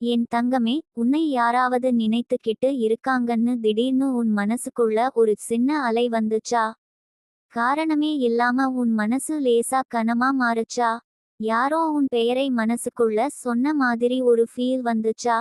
என் தங்கமே உன்னை யாராவது நினைத்துக்கிட்டு இருக்காங்கன்னு திடீர்னு உன் மனசுக்குள்ள ஒரு சின்ன அலை வந்துச்சா? காரணமே இல்லாம உன் மனசு லேசா கனமா மாறுச்சா? யாரோ உன் பெயரை மனசுக்குள்ள சொன்ன மாதிரி ஒரு ஃபீல் வந்துச்சா?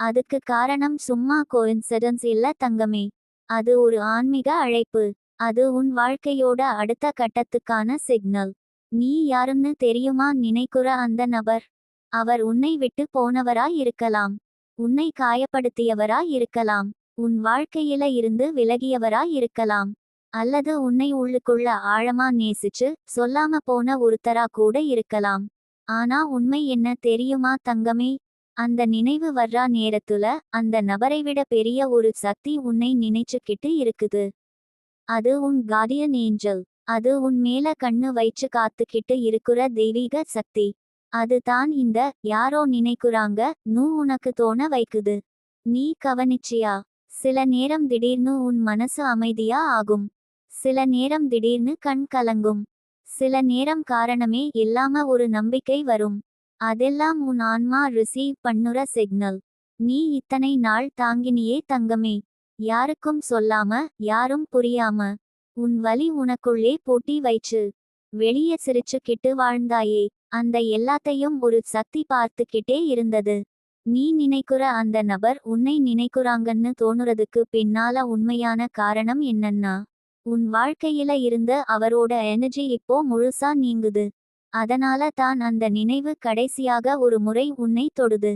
அதுக்கு காரணம் சும்மா கோயின்சிடன்ஸ் இல்ல தங்கமே. அது ஒரு ஆன்மீக அழைப்பு. அது உன் வாழ்க்கையோட அடுத்த கட்டத்துக்கான சிக்னல் நீ யாருன்னு தெரியுமா நினைக்குற அந்த நபர்? அவர் உன்னை விட்டு போனவரா இருக்கலாம். உன்னை காயப்படுத்தியவரா இருக்கலாம். உன் வாழ்க்கையில இருந்து விலகியவராய் இருக்கலாம். அல்லது உன்னை உள்ளுக்குள்ள ஆழமா நேசிச்சு சொல்லாம போன ஒருத்தரா கூட இருக்கலாம். ஆனா உண்மை என்ன தெரியுமா தங்கமே? அந்த நினைவு வர்றா நேரத்துல அந்த நபரை விட பெரிய ஒரு சக்தி உன்னை நினைச்சுக்கிட்டு இருக்குது. அது உன் கார்டியன் ஏஞ்சல். அது உன் மேல கண்ணு வைச்சு காத்துக்கிட்டு இருக்கிற தெய்வீக சக்தி. அது தான் இந்த யாரோ நினைக்குறாங்க நூ உனக்கு தோண வைக்குது. நீ கவனிச்சியா? சில நேரம் திடீர்னு உன் மனசு அமைதியா ஆகும். சில நேரம் திடீர்னு கண் கலங்கும். சில நேரம் காரணமே இல்லாம ஒரு நம்பிக்கை வரும். அதெல்லாம் உன் ஆன்மா ரிசீவ் பண்ணுற சிக்னல் நீ இத்தனை நாள் தாங்கினியே தங்கமே. யாருக்கும் சொல்லாம யாரும் புரியாம. உன் வலி உனக்குள்ளே பூட்டி வைச்சு. வெளியே சிரிச்சுக்கிட்டு வாழ்ந்தாயே. அந்த எல்லாத்தையும் ஒரு சக்தி பார்த்துக்கிட்டே இருந்தது. நீ நினைக்கிற அந்த நபர் உன்னை நினைக்கிறாங்கன்னு தோணுறதுக்கு பின்னால உண்மையான காரணம் என்னன்னா உன் வாழ்க்கையில இருந்த அவரோட எனர்ஜி இப்போ முழுசா நீங்குது. அதனால தான் அந்த நினைவு கடைசியாக ஒரு முறை உன்னை தொடுது.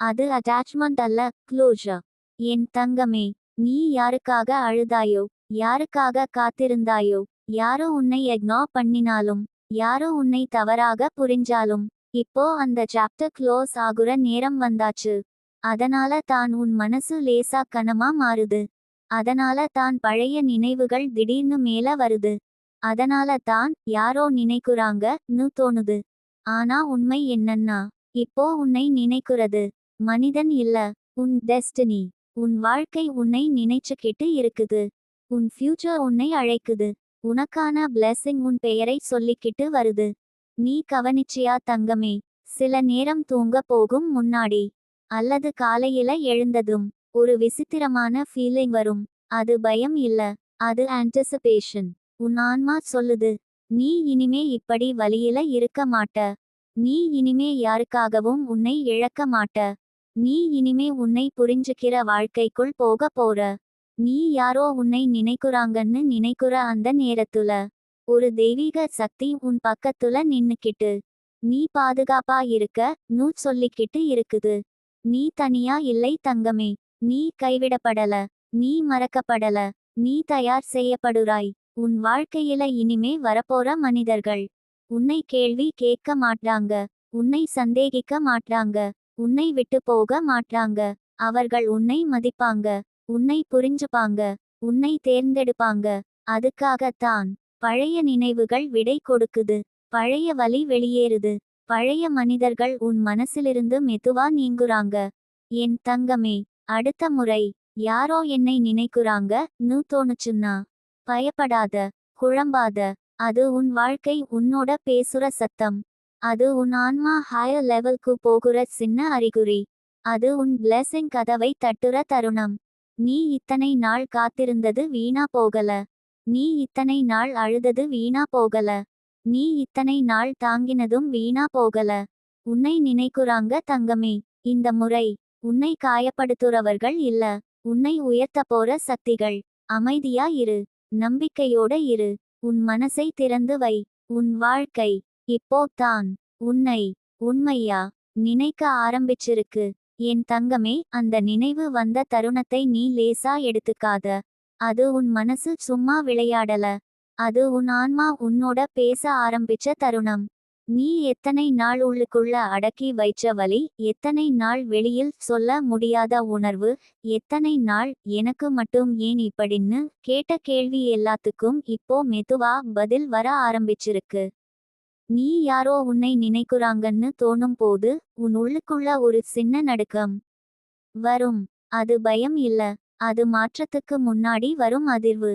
அது அட்டாச்மெண்ட் அல்ல க்ளோஷர் என் தங்கமே நீ யாருக்காக அழுதாயோ யாருக்காக காத்திருந்தாயோ யாரோ உன்னை எக்னோ பண்ணினாலும் யாரோ உன்னை தவறாக புரிஞ்சாலும் இப்போ அந்த சாப்டர் க்ளோஸ் ஆகுற நேரம் வந்தாச்சு. அதனால தான் உன் மனசு லேசா கனமா மாறுது. அதனால தான் பழைய நினைவுகள் திடீர்னு மேல வருது. அதனால தான் யாரோ நினைக்குறாங்க தோணுது. ஆனா உண்மை என்னன்னா இப்போ உன்னை நினைக்கிறது மனிதன் இல்ல உன் டெஸ்டினி உன் வாழ்க்கை உன்னை நினைச்சுக்கிட்டு இருக்குது. உன் ஃபியூச்சர் உன்னை அழைக்குது. உனக்கான பிளெஸிங் உன் பெயரை சொல்லிக்கிட்டு வருது. நீ கவனிச்சியா தங்கமே? சில நேரம் தூங்க போகும் முன்னாடி. அல்லது காலையில எழுந்ததும். ஒரு விசித்திரமான ஃபீலிங் வரும். அது பயம் இல்ல. அது ஆன்டிசிபேஷன் உன் ஆன்மா சொல்லுது. நீ இனிமே இப்படி வழியில இருக்க மாட்ட. நீ இனிமே யாருக்காகவும் உன்னை இழக்க மாட்ட. நீ இனிமே உன்னை புரிஞ்சுக்கிற வாழ்க்கைக்குள் போக போற. நீ யாரோ உன்னை நினைக்குறாங்கன்னு நினைக்குற அந்த நேரத்துல ஒரு தெய்வீக சக்தி உன் பக்கத்துல நின்னுக்கிட்டு நீ பாதுகாப்பா இருக்க நூ சொல்லிக்கிட்டு இருக்குது. நீ தனியா இல்லை தங்கமே நீ கைவிடப்படல நீ மறக்கப்படல நீ தயார் செய்யப்படுறாய். உன் வாழ்க்கையில இனிமே வரப்போற மனிதர்கள் உன்னை கேள்வி கேட்க மாட்டாங்க உன்னை சந்தேகிக்க மாட்டாங்க உன்னை விட்டு போக மாட்டாங்க அவர்கள் உன்னை மதிப்பாங்க. உன்னை புரிஞ்சுப்பாங்க உன்னை தேர்ந்தெடுப்பாங்க. அதுக்காகத்தான் பழைய நினைவுகள் விடை கொடுக்குது. பழைய வலி வெளியேறுது. பழைய மனிதர்கள் உன் மனசிலிருந்து மெதுவா நீங்குறாங்க. என் தங்கமே அடுத்த முறை யாரோ என்னை நினைக்குறாங்க? நூ தோணுச்சுன்னா. பயப்படாத குழம்பாத. அது உன் வாழ்க்கை உன்னோட பேசுற சத்தம். அது உன் ஆன்மா ஹையர் லெவல்க்கு போகுற சின்ன அறிகுறி. அது உன் பிளெஸிங் கதவை தட்டுற தருணம். நீ இத்தனை நாள் காத்திருந்தது வீணா போகல. நீ இத்தனை நாள் அழுதது வீணா போகல. நீ இத்தனை நாள் தாங்கினதும் வீணா போகல. உன்னை நினைக்குறாங்க தங்கமே. இந்த முறை உன்னை காயப்படுத்துறவர்கள் இல்ல. உன்னை உயர்த்த போற சக்திகள். அமைதியா இரு. நம்பிக்கையோட இரு. உன் மனசை திறந்து வை. உன் வாழ்க்கை இப்போ தான். உன்னை உண்மையா நினைக்க ஆரம்பிச்சிருக்கு. என் தங்கமே அந்த நினைவு வந்த தருணத்தை நீ லேசா எடுத்துக்காத. அது உன் மனசு சும்மா விளையாடல. அது உன் ஆன்மா உன்னோட பேச ஆரம்பிச்ச தருணம். நீ எத்தனை நாள் உள்ளுக்குள்ள அடக்கி வைச்ச வலி எத்தனை நாள் வெளியில் சொல்ல முடியாத உணர்வு எத்தனை நாள் எனக்கு மட்டும் ஏன் இப்படின்னு கேட்ட கேள்வி எல்லாத்துக்கும் இப்போ மெதுவா பதில் வர ஆரம்பிச்சிருக்கு. நீ யாரோ உன்னை நினைக்குறாங்கன்னு தோணும் போது உன் உள்ளுக்குள்ள ஒரு சின்ன நடுக்கம் வரும். அது பயம் இல்ல. அது மாற்றத்துக்கு முன்னாடி வரும் அதிர்வு.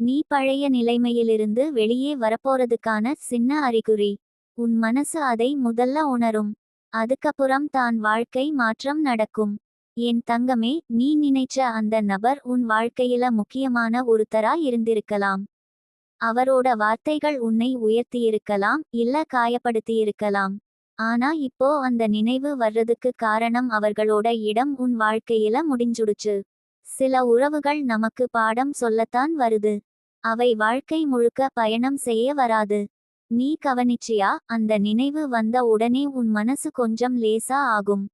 நீ பழைய நிலைமையிலிருந்து வெளியே வரப்போறதுக்கான சின்ன அறிகுறி. உன் மனசு அதை முதல்ல உணரும். அதுக்கப்புறம் தான் வாழ்க்கை மாற்றம் நடக்கும். என் தங்கமே நீ நினைச்ச அந்த நபர் உன் வாழ்க்கையில முக்கியமான ஒருத்தரா இருந்திருக்கலாம். அவரோட வார்த்தைகள் உன்னை உயர்த்தியிருக்கலாம் இல்ல காயப்படுத்தியிருக்கலாம். ஆனா இப்போ அந்த நினைவு வர்றதுக்கு காரணம் அவர்களோட இடம் உன் வாழ்க்கையில முடிஞ்சுடுச்சு. சில உறவுகள் நமக்கு பாடம் சொல்லத்தான் வருது. அவை வாழ்க்கை முழுக்க பயணம் செய்ய வராது. நீ கவனிச்சியா அந்த நினைவு வந்த உடனே உன் மனசு கொஞ்சம் லேசா ஆகும்.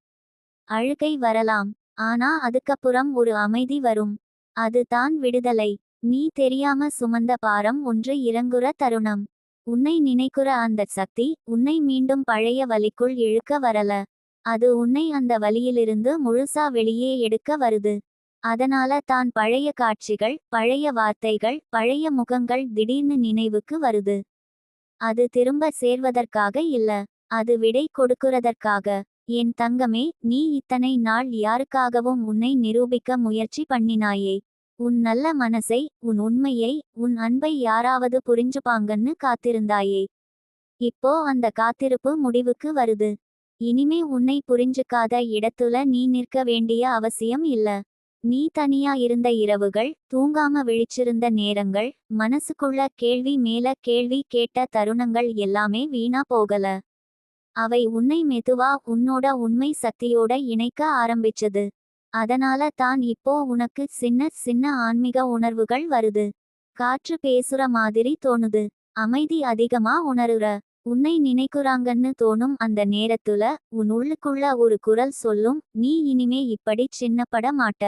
அழுகை வரலாம். ஆனா அதுக்கப்புறம் ஒரு அமைதி வரும். அது தான் விடுதலை. நீ தெரியாம சுமந்த பாரம் ஒன்று இறங்குற தருணம். உன்னை நினைக்குற அந்த சக்தி உன்னை மீண்டும் பழைய வலிக்குள் இழுக்க வரல. அது உன்னை அந்த வலியிலிருந்து முழுசா வெளியே எடுக்க வருது. அதனால தான் பழைய காட்சிகள் பழைய வார்த்தைகள் பழைய முகங்கள் திடீர்னு நினைவுக்கு வருது. அது திரும்ப சேர்வதற்காக இல்ல. அது விடை கொடுக்கிறதற்காக. என் தங்கமே நீ இத்தனை நாள் யாருக்காகவும் உன்னை நிரூபிக்க முயற்சி பண்ணினாயே. உன் நல்ல மனசை உன் உண்மையை உன் அன்பை யாராவது புரிஞ்சுப்பாங்கன்னு காத்திருந்தாயே. இப்போ அந்த காத்திருப்பு முடிவுக்கு வருது. இனிமே உன்னை புரிஞ்சுக்காத இடத்துல நீ நிற்க வேண்டிய அவசியம் இல்ல. நீ தனியா இருந்த இரவுகள் தூங்காம விழிச்சிருந்த நேரங்கள் மனசுக்குள்ள கேள்வி மேல கேள்வி கேட்ட தருணங்கள் எல்லாமே வீணா போகல. அவை உன்னை மெதுவா உன்னோட உண்மை சக்தியோட இணைக்க ஆரம்பிச்சது. அதனால தான் இப்போ உனக்கு சின்ன சின்ன ஆன்மீக உணர்வுகள் வருது. காற்று பேசுற மாதிரி தோணுது. அமைதி அதிகமா உணருற. உன்னை நினைக்குறாங்கன்னு தோணும் அந்த நேரத்துல உன் உள்ளுக்குள்ள ஒரு குரல் சொல்லும் நீ இனிமே இப்படி சின்னப்பட மாட்ட.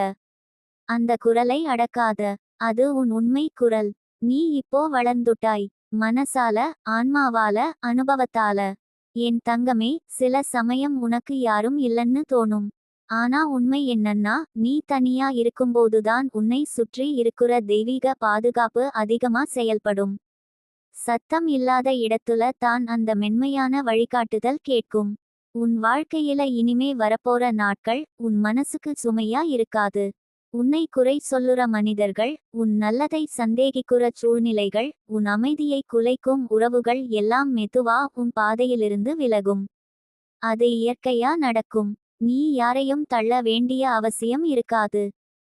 அந்த குரலை அடக்காத. அது உன் உண்மை குரல். நீ இப்போ வளர்ந்துட்டாய். மனசால ஆன்மாவால அனுபவத்தால. என் தங்கமே சில சமயம் உனக்கு யாரும் இல்லைன்னு தோணும். ஆனா உண்மை என்னன்னா நீ தனியா இருக்கும்போதுதான் உன்னை சுற்றி இருக்கிற தெய்வீக பாதுகாப்பு அதிகமா செயல்படும். சத்தம் இல்லாத இடத்துல தான் அந்த மென்மையான வழிகாட்டுதல் கேட்கும். உன் வாழ்க்கையில இனிமே வரப்போற நாட்கள் உன் மனசுக்கு சுமையா இருக்காது. உன்னை குறை சொல்லுற மனிதர்கள் உன் நல்லதை சந்தேகிக்குற சூழ்நிலைகள் உன் அமைதியை குலைக்கும் உறவுகள் எல்லாம் மெதுவா உன் பாதையிலிருந்து விலகும். அது இயற்கையா நடக்கும். நீ யாரையும் தள்ள வேண்டிய அவசியம் இருக்காது.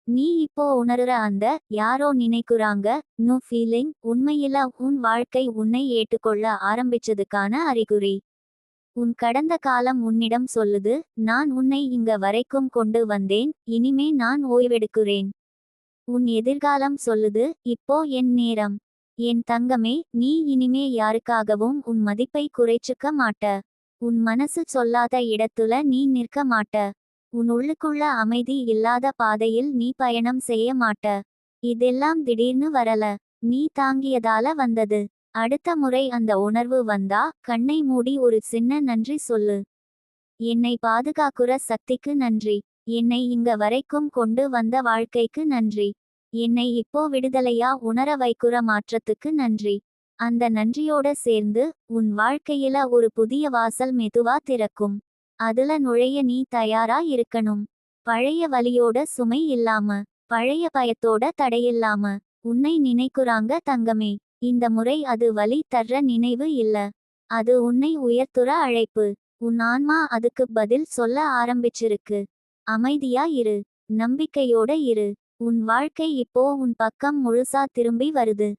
நீ இப்போ உணருற அந்த யாரோ நினைக்கிறாங்க நோ ஃபீலிங் உண்மையில உன் வாழ்க்கை உன்னை ஏற்றுக்கொள்ள ஆரம்பிச்சதுக்கான அறிகுறி. உன் கடந்த காலம் உன்னிடம் சொல்லுது நான் உன்னை இங்க வரைக்கும் கொண்டு வந்தேன் இனிமே நான் ஓய்வெடுக்கிறேன். உன் எதிர்காலம் சொல்லுது இப்போ என் நேரம். என் தங்கமே நீ இனிமே யாருக்காகவும் உன் மதிப்பை குறைச்சுக்க மாட்ட. உன் மனசு சொல்லாத இடத்துல நீ நிற்க மாட்ட. உன் உள்ளுக்குள்ள அமைதி இல்லாத பாதையில் நீ பயணம் செய்ய மாட்ட. இதெல்லாம் திடீர்னு வரல. நீ தாங்கியதால வந்தது. அடுத்த முறை அந்த உணர்வு வந்தா கண்ணை மூடி ஒரு சின்ன நன்றி சொல்லு. என்னை பாதுகாக்குற சக்திக்கு நன்றி. என்னை இங்க வரைக்கும் கொண்டு வந்த வாழ்க்கைக்கு நன்றி. என்னை இப்போ விடுதலையா உணர வைக்குற மாற்றத்துக்கு நன்றி. அந்த நன்றியோட சேர்ந்து உன் வாழ்க்கையில ஒரு புதிய வாசல் மெதுவா திறக்கும். அதுல நுழைய நீ தயாரா இருக்கணும். பழைய வலியோட சுமை இல்லாம பழைய பயத்தோட தடையில்லாம உன்னை நினைக்குறாங்க தங்கமே. இந்த முறை அது வலி தர்ற நினைவு இல்ல. அது உன்னை உயர்த்துற அழைப்பு. உன் ஆன்மா அதுக்கு பதில் சொல்ல ஆரம்பிச்சிருக்கு. அமைதியா இரு. நம்பிக்கையோட இரு. உன் வாழ்க்கை இப்போ உன் பக்கம் முழுசா திரும்பி வருது.